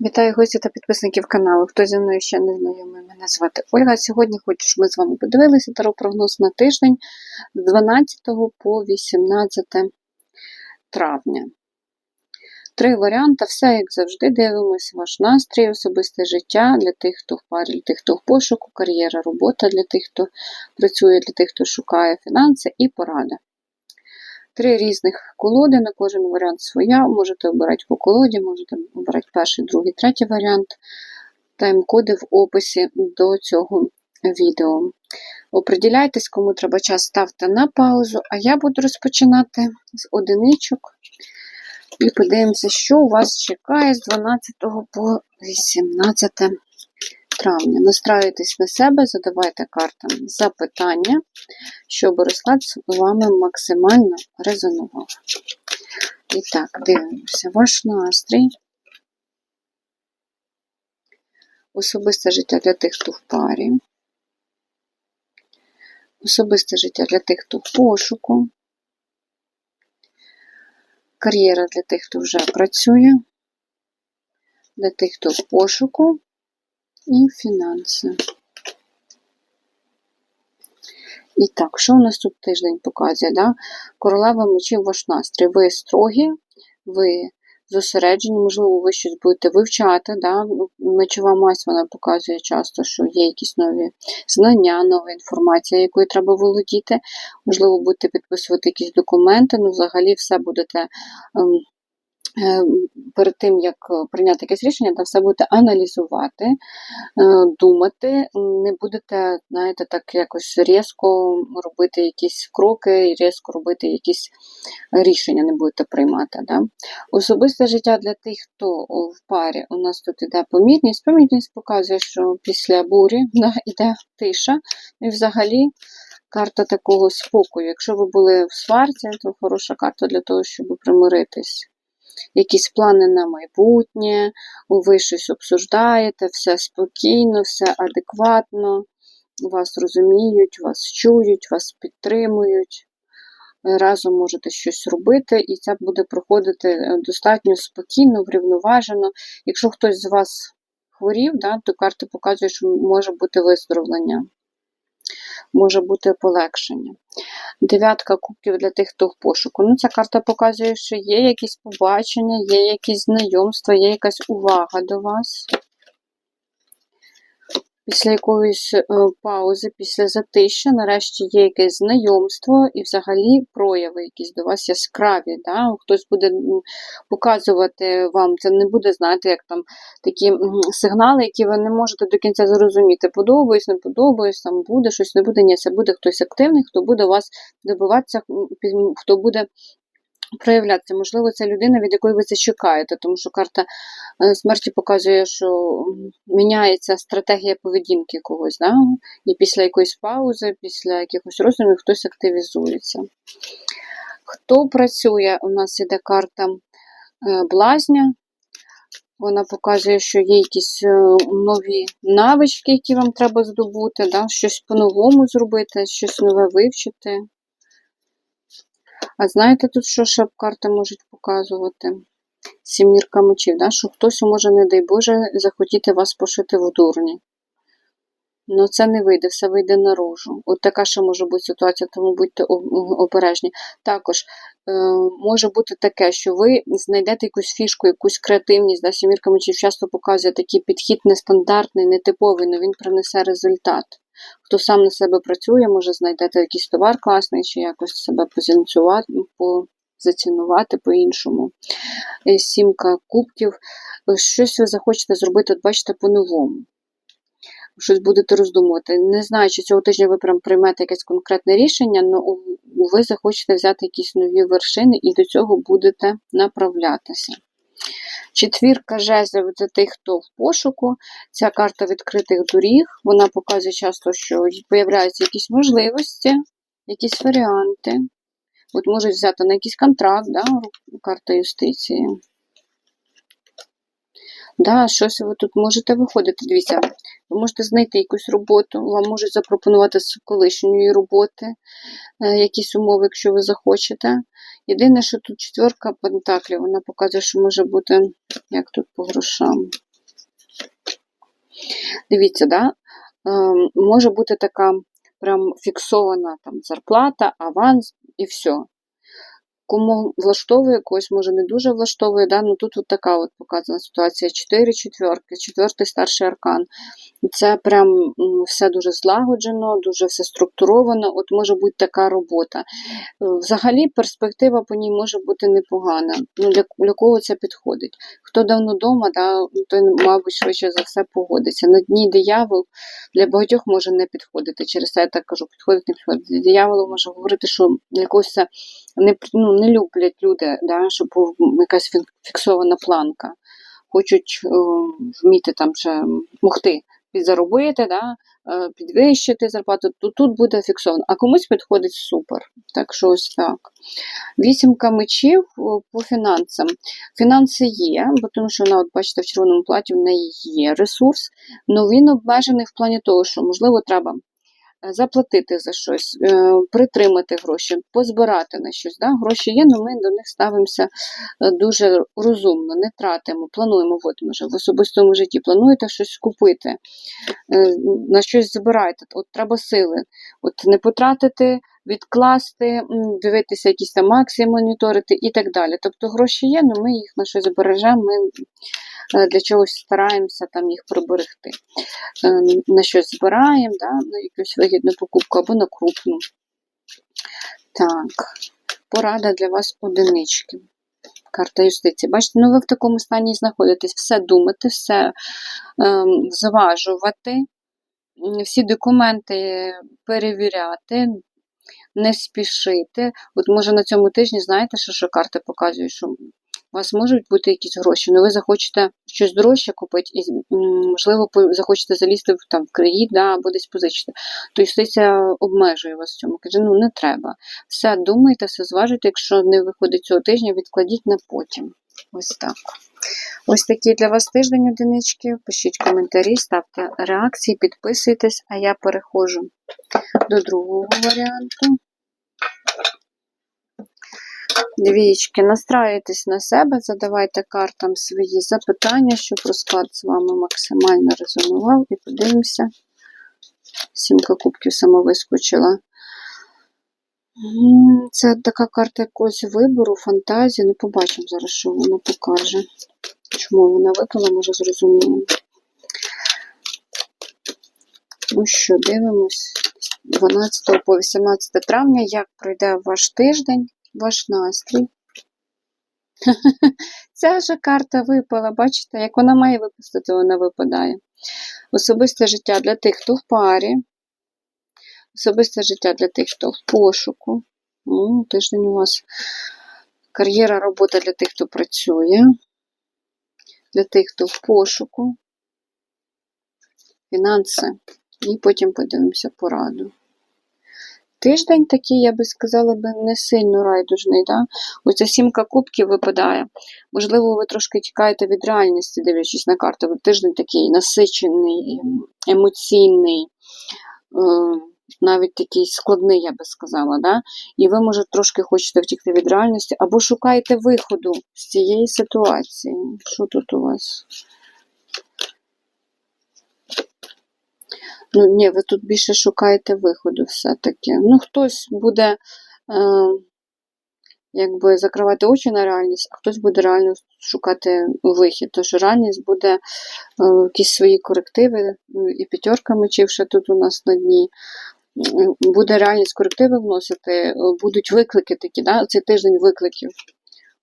Вітаю гості та підписників каналу. Хто зі мною ще не знайомий, мене звати Ольга. Сьогодні хочу, щоб ми з вами подивилися таро-прогноз на тиждень з 12 по 18 травня. Три варіанти, все як завжди, дивимося ваш настрій, особисте життя для тих, хто в парі, для тих, хто в пошуку, кар'єра, робота для тих, хто працює, для тих, хто шукає фінанси і порада. Три різних колоди, на кожен варіант своя. Можете обирати по колоді, можете обирати перший, другий, третій варіант. Тайм-коди в описі до цього відео. Оприділяйтесь, кому треба час ставте на паузу, а я буду розпочинати з одиничок. І подивимося, що у вас чекає з 12 по 18 травня. Настраюйтесь на себе, задавайте картам запитання, щоб розклад з вами максимально резонував. І так, дивимося. Ваш настрій. Особисте життя для тих, хто в парі. Особисте життя для тих, хто в пошуку. Кар'єра для тих, хто вже працює. Для тих, хто в пошуку і фінанси. І так, що у нас тут тиждень показує? Да? Королева мечів ваш настрій. Ви строгі, ви зосереджені, можливо, ви щось будете вивчати. Да? Мечова мазь вона показує часто, що є якісь нові знання, нова інформація, якою треба володіти. Можливо, будете підписувати якісь документи, ну, взагалі все будете. Ем, перед тим, як прийняти якесь рішення, та все будете аналізувати, думати, не будете, знаєте, так якось різко робити якісь кроки і різко робити якісь рішення, не будете приймати. Да? Особисте життя для тих, хто в парі, у нас тут іде помірність. Помірність показує, що після бурі да, іде тиша, і взагалі. Карта такого спокою. Якщо ви були в сварці, то хороша карта для того, щоб примиритись якісь плани на майбутнє, ви щось обсуждаєте, все спокійно, все адекватно, вас розуміють, вас чують, вас підтримують. Разом можете щось робити, і це буде проходити е, достатньо спокійно, врівноважено. Якщо хтось з вас хворів, да, то карти показують, що може бути виздоровлення може бути полегшення. Дев'ятка кубків для тих, хто в пошуку. Ну, Ця карта показує, що є якісь побачення, є якісь знайомства, є якась увага до вас. Після якоїсь е, паузи, після затища, нарешті є якесь знайомство і взагалі прояви якісь до вас яскраві. Да? Хтось буде показувати вам, це не буде, знаєте, як там такі сигнали, які ви не можете до кінця зрозуміти. Подобаюсь, не подобаюсь, там буде щось, не буде. Ні, це буде хтось активний, хто буде вас добиватися, хто буде проявлятися. Можливо, це людина, від якої ви це чекаєте, тому що карта е, смерті показує, що міняється стратегія поведінки когось. Да? І після якоїсь паузи, після якихось роздумів хтось активізується. Хто працює, у нас іде карта е, блазня. Вона показує, що є якісь е, нові навички, які вам треба здобути, да? щось по-новому зробити, щось нове вивчити. А знаєте тут, що ще карти можуть показувати? Сімірка мечів, да? що хтось може, не дай Боже, захотіти вас пошити в дурні. Ну, це не вийде, все вийде наружу. От така ще може бути ситуація, тому будьте обережні. Також е, може бути таке, що ви знайдете якусь фішку, якусь креативність. Да? Сімірка мечів часто показує такий підхід нестандартний, нетиповий, але він принесе результат. Хто сам на себе працює, може знайдете якийсь товар класний, чи якось себе позиціонувати по-іншому. Е, сімка кубків. Щось ви захочете зробити, бачите, по-новому. Щось будете роздумувати. Не знаю, чи цього тижня ви прям приймете якесь конкретне рішення, але ви захочете взяти якісь нові вершини і до цього будете направлятися. Четвірка жезлів для тих, хто в пошуку. Ця карта відкритих доріг. Вона показує часто, що з'являються якісь можливості, якісь варіанти. От можуть взяти на якийсь контракт, да, карта юстиції. Да, щось ви тут можете виходити. Дивіться, ви можете знайти якусь роботу, вам можуть запропонувати з колишньої роботи, е, якісь умови, якщо ви захочете. Єдине, що тут четверка пентаклів, вона показує, що може бути, як тут по грошам. Дивіться, да? ем, може бути така прям фіксована там зарплата, аванс і все. Кому влаштовує, когось може не дуже влаштовує, да? ну тут от така от показана ситуація. Чотири четверки, четвертий старший аркан. Це прям все дуже злагоджено, дуже все структуровано. От може бути така робота. Е, Взагалі перспектива по ній може бути непогана. Ну, для, для кого це підходить? Хто давно вдома, да, той, мабуть, швидше за все погодиться. На дні диявол для багатьох може не підходити. Через це я так кажу, підходить, не підходить. Для дияволу може говорити, що для когось це не, ну, не люблять люди, да, щоб був якась фіксована планка. Хочуть е, вміти там ще могти підзаробити, да, е, підвищити зарплату, то тут буде фіксовано. А комусь підходить супер. Так що ось так. Вісімка мечів по фінансам. Фінанси є, бо тому що вона, от бачите, в червоному платі в неї є ресурс, але він обмежений в плані того, що можливо треба е, заплатити за щось, е, притримати гроші, позбирати на щось. Да? Гроші є, але ми до них ставимося е, дуже розумно, не тратимо, плануємо. От, може, в особистому житті плануєте щось купити, е, на щось збираєте. От треба сили. От не потратити, відкласти, дивитися якісь там акції, моніторити і так далі. Тобто гроші є, але ми їх на щось збережемо, ми е, для чогось стараємося там їх приберегти. Е, На щось збираємо, да, на якусь вигідну покупку або на крупну. Так, порада для вас одинички. Карта юстиції. Бачите, ну ви в такому стані знаходитесь. Все думати, все ем, зважувати, всі документи перевіряти, не спішити. От може на цьому тижні, знаєте, що, що карти показують, що у вас можуть бути якісь гроші, але ви захочете щось дорожче купити, і, можливо, захочете залізти в, там, в кредит, да, або десь позичити. То юстиція обмежує вас в цьому. Каже, ну не треба. Все думайте, все зважуйте, якщо не виходить цього тижня, відкладіть на потім. Ось так. Ось такий для вас тиждень одинички. Пишіть коментарі, ставте реакції, підписуйтесь, а я переходжу до другого варіанту. Двічки, настраюйтесь на себе, задавайте картам свої запитання, щоб розклад з вами максимально резонував. І подивимося. Сімка кубків сама вискочила. Це така карта якогось вибору, фантазії. Не побачимо зараз, що вона покаже. Чому вона випала, може зрозуміємо. Ну що, дивимось. 12 по 18 травня, як пройде ваш тиждень, ваш настрій. Ця вже карта випала, бачите, як вона має випустити, вона випадає. Особисте життя для тих, хто в парі. Особисте життя для тих, хто в пошуку. Ну, тиждень у вас кар'єра, робота для тих, хто працює. Для тих, хто в пошуку. Фінанси. І потім подивимося пораду. Тиждень такий, я би сказала, би не сильно райдужний. Да? Оця сімка кубків випадає. Можливо, ви трошки тікаєте від реальності, дивлячись на карту. Тиждень такий насичений, ем, емоційний, е, навіть такий складний, я би сказала. Да? І ви, може, трошки хочете втікти від реальності, або шукаєте виходу з цієї ситуації. Що тут у вас? Ну, ні, ви тут більше шукаєте виходу все-таки. Ну, хтось буде е, якби закривати очі на реальність, а хтось буде реально шукати вихід. Тож реальність буде е, якісь свої корективи, ну, і п'ятерка мечів ще тут у нас на дні. Буде реальність корективи вносити, е, будуть виклики такі, да? цей тиждень викликів.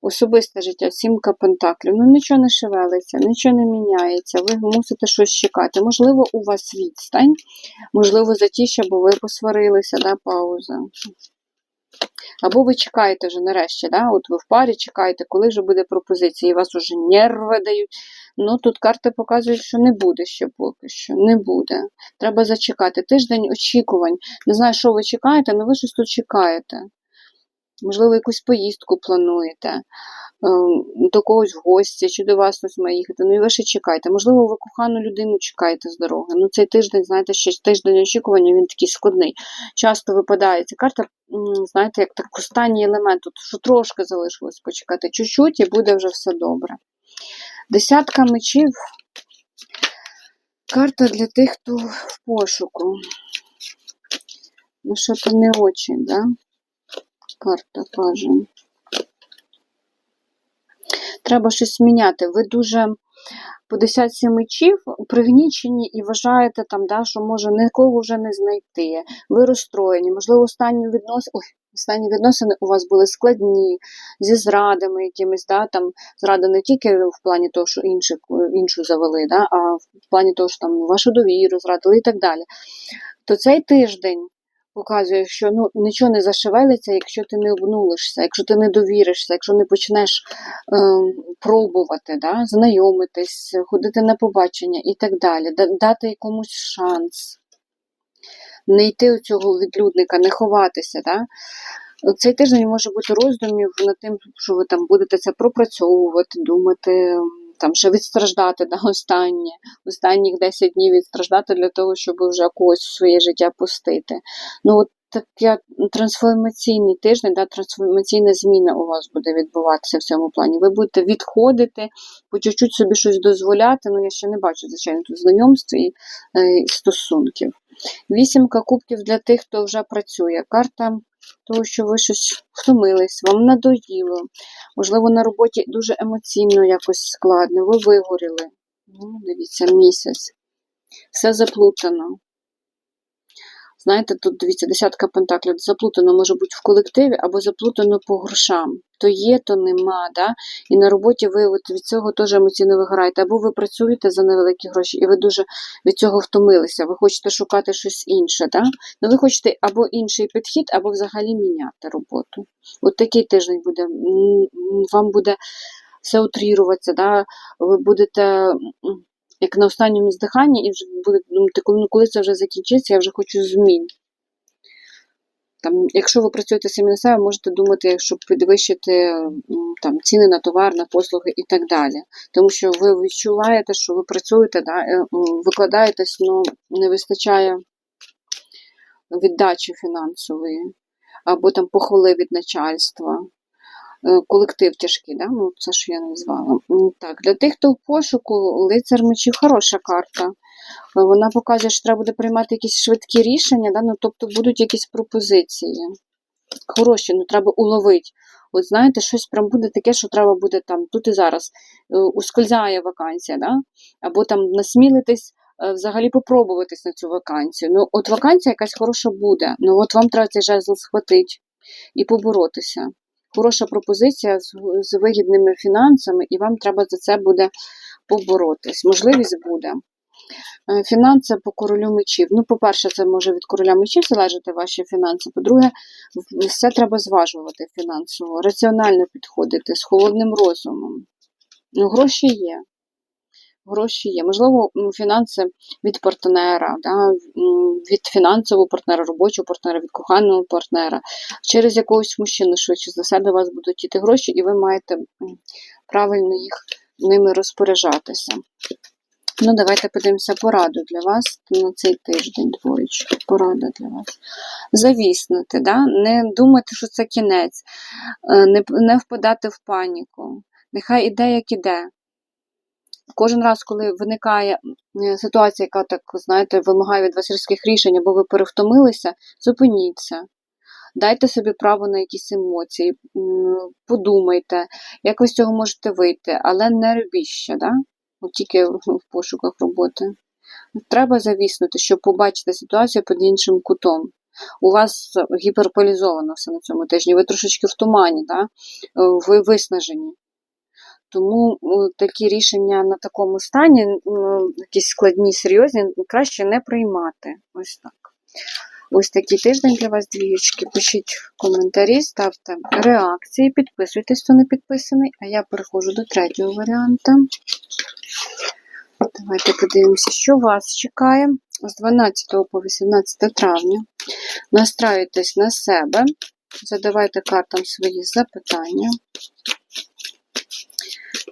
Особисте життя, сімка пентаклів. Ну нічого не шевелиться, нічого не міняється. Ви мусите щось чекати. Можливо, у вас відстань, можливо, затіща, бо ви посварилися, да, пауза. Або ви чекаєте вже нарешті, да? от ви в парі чекаєте, коли вже буде пропозиція, і вас уже нерви дають. Ну тут карти показують, що не буде ще поки що. Не буде. Треба зачекати. Тиждень очікувань. Не знаю, що ви чекаєте, але ви щось тут чекаєте. Можливо, якусь поїздку плануєте, ем, до когось в гості, чи до вас хтось має їхати. Ну і ви ще чекаєте. Можливо, ви кохану людину чекаєте з дороги. Ну, цей тиждень, знаєте, ще тиждень очікування, він такий складний. Часто випадає ця карта, знаєте, як так останній елемент, тут, що трошки залишилось почекати. Чуть-чуть і буде вже все добре. Десятка мечів. Карта для тих, хто в пошуку. Ну, що то не очень, да? Карта каже. Треба щось міняти. Ви дуже по десятці мечів пригнічені і вважаєте, там, да, що може нікого вже не знайти. Ви розстроєні. Можливо, останні відносини. Ой, останні відносини у вас були складні, зі зрадами якимись, да, там, зради не тільки в плані того, що інших, іншу завели, да, а в плані того, що там вашу довіру зрадили і так далі. То цей тиждень показує, що ну, нічого не зашевелиться, якщо ти не обнулишся, якщо ти не довіришся, якщо не почнеш е, пробувати, да, знайомитись, ходити на побачення і так далі, дати комусь шанс, не йти у цього відлюдника, не ховатися. Да. Цей тиждень може бути роздумів над тим, що ви там будете це пропрацьовувати, думати там ще відстраждати да, останнє, останніх 10 днів відстраждати для того, щоб вже когось в своє життя пустити. Ну, от Таке трансформаційний тиждень, да, трансформаційна зміна у вас буде відбуватися в цьому плані. Ви будете відходити, по чуть-чуть собі щось дозволяти. Ну, я ще не бачу, звичайно, тут знайомств і е, стосунків. Вісімка кубків для тих, хто вже працює. Карта того, що ви щось втомились, вам надоїло. Можливо, на роботі дуже емоційно якось складно, ви вигоріли. Ну, Дивіться, місяць. Все заплутано. Знаєте, тут дивіться, десятка пентаклів заплутано може бути в колективі або заплутано по грошам. То є, то нема. Да? І на роботі ви от від цього теж емоційно виграєте. Або ви працюєте за невеликі гроші, і ви дуже від цього втомилися. Ви хочете шукати щось інше. Да? Ну, ви хочете або інший підхід, або взагалі міняти роботу. От такий тиждень буде, вам буде все утріруватися, да? ви будете як на останньому здиханні, і вже будете думати, коли, ну, коли це вже закінчиться, я вже хочу змін. Там, Якщо ви працюєте самі на себе, можете думати, щоб підвищити там, ціни на товар, на послуги і так далі. Тому що ви відчуваєте, що ви працюєте, да, е, викладаєтесь, але не вистачає віддачі фінансової, або там похвали від начальства. Е, колектив тяжкий, да? ну, це що я назвала. Так, Для тих, хто в пошуку, лицар мечів хороша карта. Е, вона показує, що треба буде приймати якісь швидкі рішення, да? ну, тобто будуть якісь пропозиції. Хороші, ну треба уловити. От знаєте, щось прям буде таке, що треба буде там тут і зараз. Е, ускользає вакансія, да? або там насмілитись. Взагалі попробуватись на цю вакансію. Ну, от вакансія якась хороша буде. Ну от вам треба цей жезл схватити і поборотися хороша пропозиція з, з вигідними фінансами, і вам треба за це буде поборотись. Можливість буде. Е, фінанси по королю мечів. Ну, по-перше, це може від короля мечів залежати ваші фінанси. По-друге, все треба зважувати фінансово, раціонально підходити, з холодним розумом. Ну, Гроші є гроші є. Можливо, фінанси від партнера, да, від фінансового партнера, робочого партнера, від коханого партнера, через якогось мужчину, швидше за все, до вас будуть йти гроші, і ви маєте правильно їх ними розпоряджатися. Ну, давайте подивимося пораду для вас на цей тиждень, двоєчки. Порада для вас. Завіснути, да? не думати, що це кінець, е, не не впадати в паніку. Нехай іде, як іде. Кожен раз, коли виникає ситуація, яка так, знаєте, вимагає від вас різких рішень, або ви перевтомилися, зупиніться. Дайте собі право на якісь емоції, подумайте, як ви з цього можете вийти, але не робіть ще, да? От тільки в пошуках роботи. Треба завіснути, щоб побачити ситуацію під іншим кутом. У вас гіперполізовано все на цьому тижні, ви трошечки в тумані, да? ви виснажені. Тому такі рішення на такому стані, якісь складні, серйозні, краще не приймати. Ось так. Ось такий тиждень для вас, двієчки. Пишіть коментарі, ставте реакції, підписуйтесь, хто не підписаний, а я переходжу до третього варіанту. Давайте подивимося, що вас чекає з 12 по 18 травня. Настраюйтесь на себе, задавайте картам свої запитання.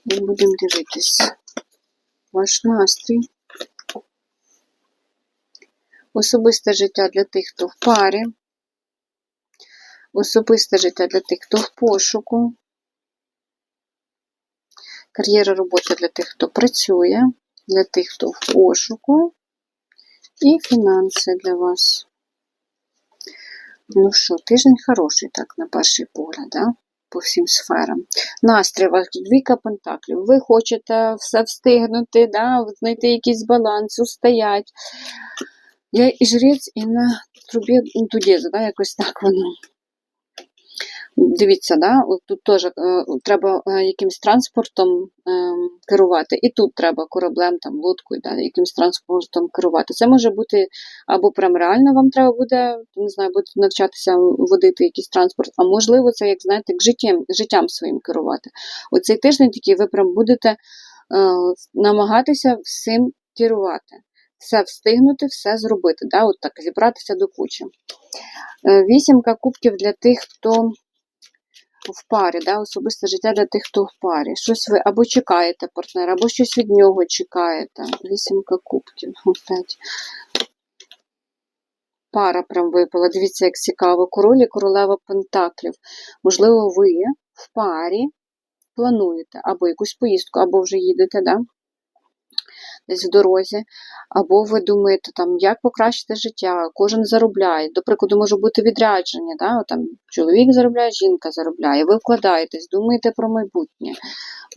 Будемо дивитись ваш настрій. Особисте життя для тих, хто в парі. Особисте життя для тих, хто в пошуку. Кар'єра роботи для тих, хто працює. для тих, хто в пошуку, і фінанси для вас. Ну що, тиждень хороший, так, на перший погляд, да? По всім сферам. Настрій вас двійка пентаклів. Ви хочете все встигнути, да? знайти якийсь баланс, устоять. Я і жрець, і на трубі туди, да? якось так воно. Дивіться, да? тут теж е, треба е, якимсь транспортом е, керувати, і тут треба кораблем, там, лодкою, да? якимсь транспортом керувати. Це може бути або прям реально вам треба буде, не знаю, будете навчатися водити якийсь транспорт, а можливо, це, як знаєте, як життям, життям своїм керувати. Оцей тиждень такий ви прям будете е, намагатися всім керувати. Все встигнути, все зробити, да? от так, зібратися до кучі. Е, Вісімка кубків для тих, хто в парі, да, особисте життя для тих, хто в парі. Щось ви або чекаєте партнера, або щось від нього чекаєте. Вісімка кубків. Пара прям випала. Дивіться, як цікаво. Король і королева Пентаклів. Можливо, ви в парі плануєте або якусь поїздку, або вже їдете, да? Десь в дорозі, або ви думаєте, там, як покращити життя, кожен заробляє. До прикладу, може бути відрядження, да? там, чоловік заробляє, жінка заробляє, ви вкладаєтесь, думаєте про майбутнє.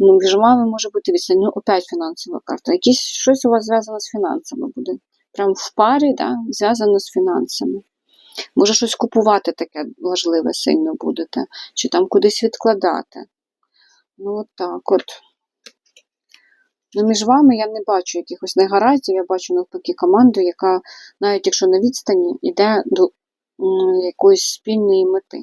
Ну, Між вами може бути відстань, ну, опять фінансова карта. Якісь щось у вас зв'язано з фінансами буде. Прям в парі, да? зв'язано з фінансами. Може, щось купувати таке важливе сильно будете, чи там кудись відкладати. Ну, от так от. Ну, між вами я не бачу якихось негараздів, я бачу навпаки команду, яка, навіть якщо на відстані, йде до якоїсь спільної мети.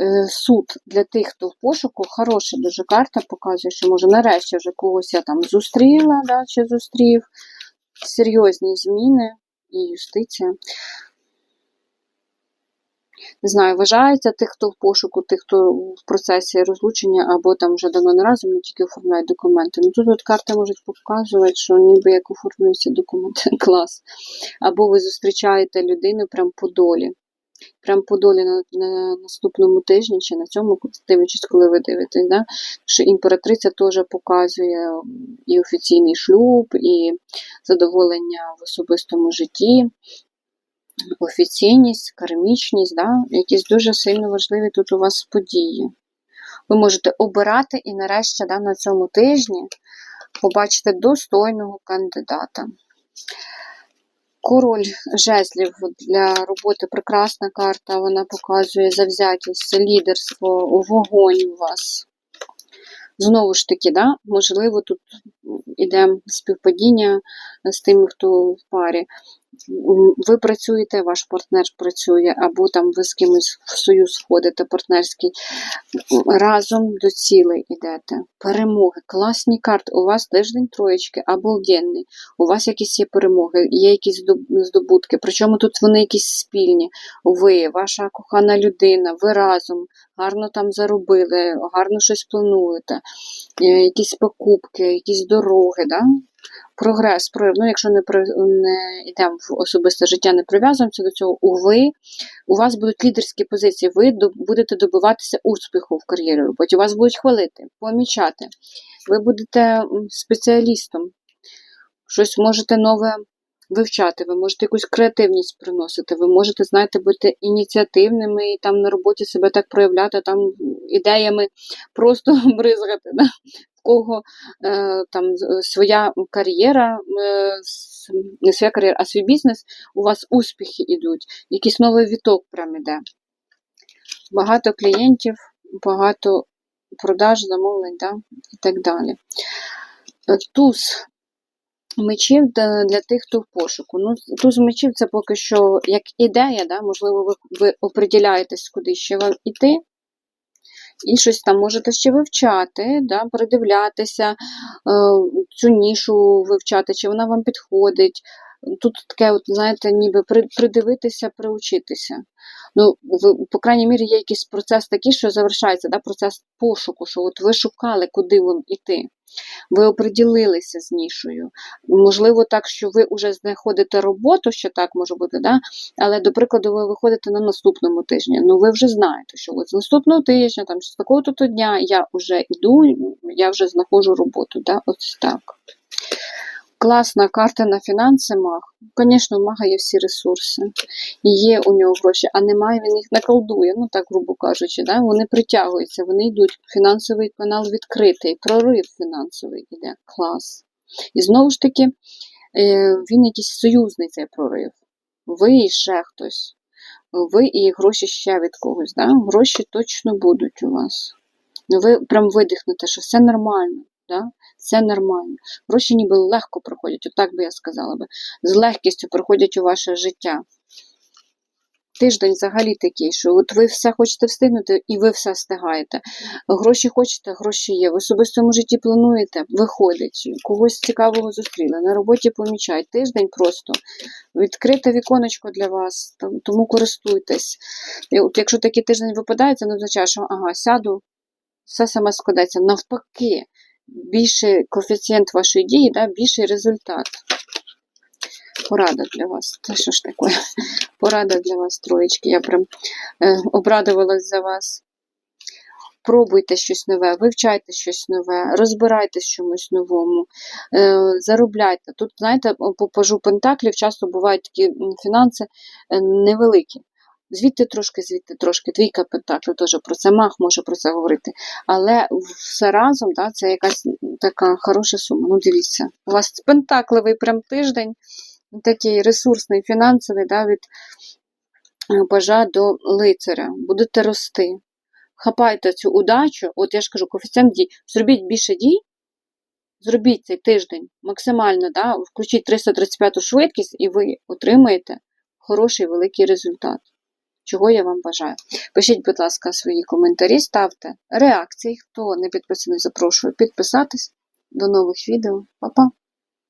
Е, суд для тих, хто в пошуку, хороша дуже карта показує, що може нарешті вже когось я там зустріла, да, чи зустрів. Серйозні зміни і юстиція. Не знаю, вважається тих, хто в пошуку, тих, хто в процесі розлучення, або там вже давно не разом, не тільки оформляють документи. Ну тут от карти можуть показувати, що ніби як оформлюються документи. Клас. Або ви зустрічаєте людину прям по долі. Прям по долі на, на наступному тижні чи на цьому, дивлячись, коли ви дивитесь, да? що імператриця теж показує і офіційний шлюб, і задоволення в особистому житті, офіційність, кармічність, да? якісь дуже сильно важливі тут у вас події. Ви можете обирати і нарешті да, на цьому тижні побачите достойного кандидата. Король жезлів для роботи прекрасна карта, вона показує завзятість, лідерство, вогонь у вас. Знову ж таки, да, можливо, тут іде співпадіння з тими, хто в парі ви працюєте, ваш партнер працює, або там ви з кимось в союз входите, партнерський, разом до цілей йдете. Перемоги, класні карти. У вас тиждень троєчки, обалденний. У вас якісь є перемоги, є якісь здобутки. Причому тут вони якісь спільні. Ви, ваша кохана людина, ви разом гарно там заробили, гарно щось плануєте, е, якісь покупки, якісь дороги. Да? Прогрес, прояв, ну, якщо не не йдемо в особисте життя, не прив'язуємося до цього, ви, у вас будуть лідерські позиції, ви будете добиватися успіху в кар'єрі роботі, вас будуть хвалити, помічати. Ви будете спеціалістом, щось можете нове вивчати, ви можете якусь креативність приносити, ви можете, знаєте, бути ініціативними і там на роботі себе так проявляти, там ідеями просто бризгати. Да? В кого е, там своя кар'єра, е, не своя кар'єра, а свій бізнес, у вас успіхи йдуть, якийсь новий віток прям іде. Багато клієнтів, багато продаж, замовлень да? і так далі. Туз мечів для тих, хто в пошуку. Ну, Туз мечів це поки що як ідея, да? можливо, ви ви оприділяєтесь, куди ще вам іти. І щось там можете ще вивчати, да, придивлятися, е, цю нішу вивчати, чи вона вам підходить. Тут таке, от, знаєте, ніби придивитися, приучитися. Ну, в, По крайній мірі, є якийсь процес такий, що завершається, да, процес пошуку, що от ви шукали, куди вам іти. Ви оприділилися з нішою. Можливо, так, що ви вже знаходите роботу, що так може бути, да? але, до прикладу, ви виходите на наступному тижні. Ну, ви вже знаєте, що от з наступного тижня, там, з такого-то дня я вже йду, я вже знаходжу роботу. Да? Ось так. Класна карта на фінанси маг. Звісно, у мага є всі ресурси. І є у нього гроші, а немає, він їх наколдує, ну так грубо кажучи, да? вони притягуються, вони йдуть. Фінансовий канал відкритий, прорив фінансовий іде. Клас. І знову ж таки, е, він якийсь союзний цей прорив. Ви і ще хтось. Ви і гроші ще від когось. Да? Гроші точно будуть у вас. Ну, ви прям видихнете, що все нормально. Да? Все нормально. Гроші ніби легко проходять, отак би я сказала би. З легкістю проходять у ваше життя. Тиждень взагалі такий, що от ви все хочете встигнути і ви все встигаєте. Гроші хочете, гроші є. В особистому житті плануєте, виходить. Когось цікавого зустріли. На роботі помічають. Тиждень просто відкрите віконечко для вас, тому користуйтесь. І от якщо такий тиждень випадає, це не означає, що ага, сяду, все саме складеться. Навпаки, більший коефіцієнт вашої дії, да, більший результат. Порада для вас. Та що ж таке? Порада для вас, троєчки. Я прям е, обрадувалась за вас. Пробуйте щось нове, вивчайте щось нове, розбирайтесь чомусь новому, е, заробляйте. Тут, знаєте, по пажу пентаклів часто бувають такі фінанси е, невеликі. Звідти трошки, звідти трошки. Двійка пентаклів теж про це мах може про це говорити. Але все разом да, це якась така хороша сума. Ну, дивіться, у вас пентакливий прям тиждень, такий ресурсний, фінансовий, да, від е, пажа до лицаря. Будете рости. Хапайте цю удачу, от я ж кажу, коефіцієнт дій, зробіть більше дій, зробіть цей тиждень максимально, да, включіть 335 швидкість, і ви отримаєте хороший великий результат. Чого я вам бажаю. Пишіть, будь ласка, свої коментарі, ставте реакції. Хто не підписаний, запрошую підписатись. До нових відео. Па-па!